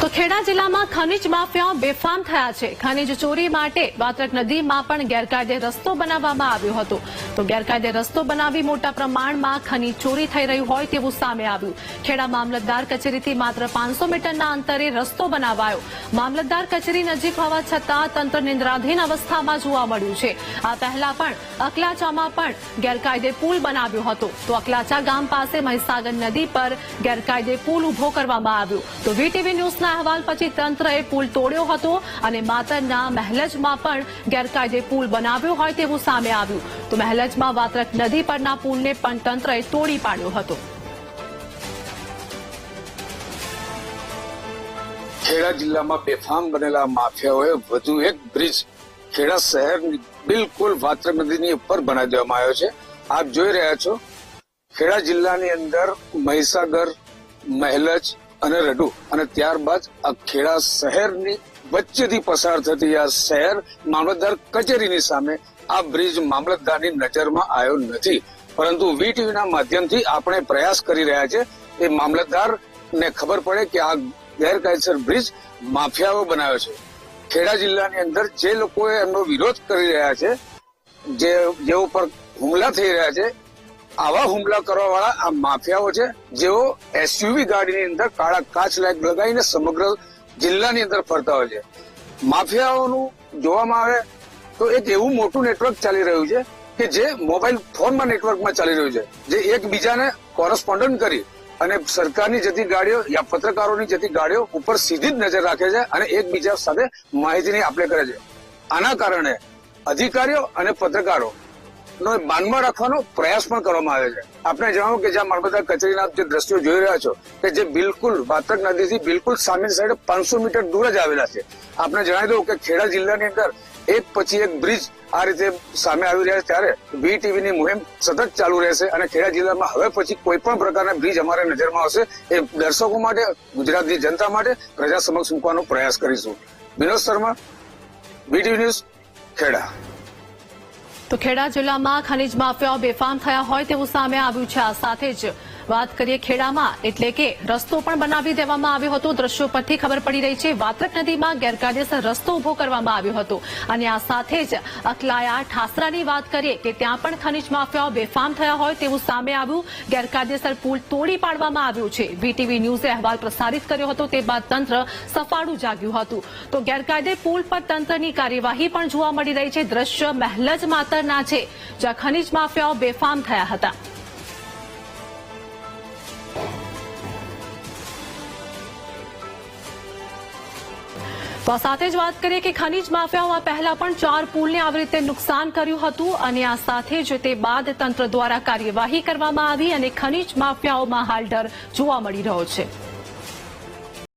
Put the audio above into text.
તો ખેડા જિલ્લામાં ખનીજ માફિયાઓ બેફામ થયા છે. ખનીજ ચોરી માટે વાત્રક નદીમાં પણ ગેરકાયદે રસ્તો બનાવવામાં આવ્યો હતો. તો ગેરકાયદે રસ્તો બનાવી મોટા પ્રમાણમાં ખનીજ ચોરી થઈ રહ્યું હોય તેવું સામે આવ્યું. ખેડા મામલતદાર કચેરીથી માત્ર પાંચસો મીટરના અંતરે રસ્તો બનાવાયો. મામલતદાર કચેરી નજીક હોવા છતાં તંત્ર નિંદ્રાધીન અવસ્થામાં જોવા મળ્યું છે. આ પહેલા પણ અકલાચામાં પણ ગેરકાયદે પુલ બનાવ્યો હતો. તો અકલાચા ગામ પાસે મહીસાગર નદી પર ગેરકાયદે પુલ ઊભો કરવામાં આવ્યો. તો વીટીવી ન્યૂઝના અહેવાલ પછી તંત્રએ પુલ તોડ્યો હતો અને માતરના મહેલજમાં પણ ગેરકાયદે પુલ બનાવ્યો હોય તેવું સામે આવ્યું. તો મહેલજમાં વાત્રક નદી પરના પુલને પણ તંત્રએ તોડી પાડ્યો હતો. ખેડા જિલ્લામાં બેફામ બનેલા માફિયાઓએ વધુ એક બ્રિજ ખેડા શહેરની બિલકુલ વાત્રક નદીની ઉપર બનાવી દેવામાં આવ્યો છે. આપ જોઈ રહ્યા છો, ખેડા જિલ્લાની અંદર મહીસાગર, મહેલજ અને રડુ. અને ત્યારબાદ આ ખેડા શહેરની વચ્ચેથી પસાર થતી આ શહેર મામલતદાર કચેરીની સામે આ બ્રિજ મામલતદારની નજરમાં આવ્યો નથી. પરંતુ વી ટીવીના માધ્યમથી આપણે પ્રયાસ કરી રહ્યા છે એ મામલતદારને ખબર પડે કે આ ગેરકાયદેસર બ્રિજ માફિયાઓ બનાવ્યો છે. ખેડા જિલ્લાની અંદર જે લોકોએ એમનો વિરોધ કરી રહ્યા છે, જે, જેઓ પર હુમલા થઈ રહ્યા છે આવા હુમલા કરવા વાળા આ માફિયાઓ છે, જેઓ એસયુવી ગાડીની અંદર કાળા કાચ લાઈટ લગાવીને સમગ્ર જિલ્લાની અંદર ફરતા હોય છે. માફિયાઓનું જોવામાં આવે તો એક એવું મોટું નેટવર્ક ચાલી રહ્યું છે કે જે મોબાઈલ ફોનમાં નેટવર્કમાં ચાલી રહ્યું છે, જે એકબીજાને કોરસ્પોન્ડન્ટ કરી અને સરકારની જતી ગાડીઓ યા પત્રકારોની જતી ગાડીઓ ઉપર સીધી જ નજર રાખે છે અને એકબીજા સાથે માહિતીની આપલે કરે છે. આના કારણે અધિકારીઓ અને પત્રકારો નો માનમાં રાખવાનો પ્રયાસ પણ કરવામાં આવે છે. આપણે જણાવો કે જ્યાં માણબદા કચેરીના જે દ્રશ્યો જોઈ રહ્યા છો, કે જે બિલકુલ વાતક નદીથી બિલકુલ સામેની સાઈડ પાંચસો મીટર દૂર જ આવેલા છે. આપણે જણાવી દઉં કે ખેડા જિલ્લાની અંદર એક પછી એક બ્રિજ આ રીતે સામે આવી રહ્યા છે ત્યારે વી ટીવીની મુહિમ સતત ચાલુ રહેશે અને ખેડા જિલ્લામાં હવે પછી કોઈ પણ પ્રકારના બ્રિજ અમારે નજરમાં આવશે એ દર્શકો માટે, ગુજરાતની જનતા માટે પ્રજા સમક્ષ મૂકવાનો પ્રયાસ કરીશું. Vinod Sharma V TV news, Kheda. તો ખેડા જિલ્લામાં ખનીજ માફિયાઓ બેફામ થયા હોય તેવું સામે આવ્યું છે. આ સાથે જ વાત કરીએ ખેડામાં, એટલે કે રસ્તો પણ બનાવી દેવામાં આવ્યો હતો. દ્રશ્યો પરથી ખબર પડી રહી છે, વાત્રક નદીમાં ગેરકાયદેસર રસ્તો ઊભો કરવામાં આવ્યો હતો. અને આ સાથે જ અકલાયા ઠાસરાની વાત કરીએ કે ત્યાં પણ ખનીજ માફિયાઓ બેફામ થયા હોય તેવું સામે આવ્યું. ગેરકાયદેસર પુલ તોડી પાડવામાં આવ્યો છે. વીટીવી ન્યૂઝે અહેવાલ પ્રસારિત કર્યો હતો, તે બાદ તંત્ર સફાળું જાગ્યું હતું. તો ગેરકાયદે પુલ પર તંત્રની કાર્યવાહી પણ જોવા મળી રહી છે. દ્રશ્ય મહેલજ માતરના છે, જ્યાં ખનીજ માફિયાઓ બેફામ થયા હતા. તો આ સાથે જ વાત કરીએ કે ખનીજ માફિયાઓમાં પહેલા પણ ચાર પુલને આવી રીતે નુકસાન કર્યું હતું અને આ સાથે જ તે બાદ તંત્ર દ્વારા કાર્યવાહી કરવામાં આવી અને ખનીજ માફિયાઓમાં હાલ ડર જોવા મળી રહ્યો છે.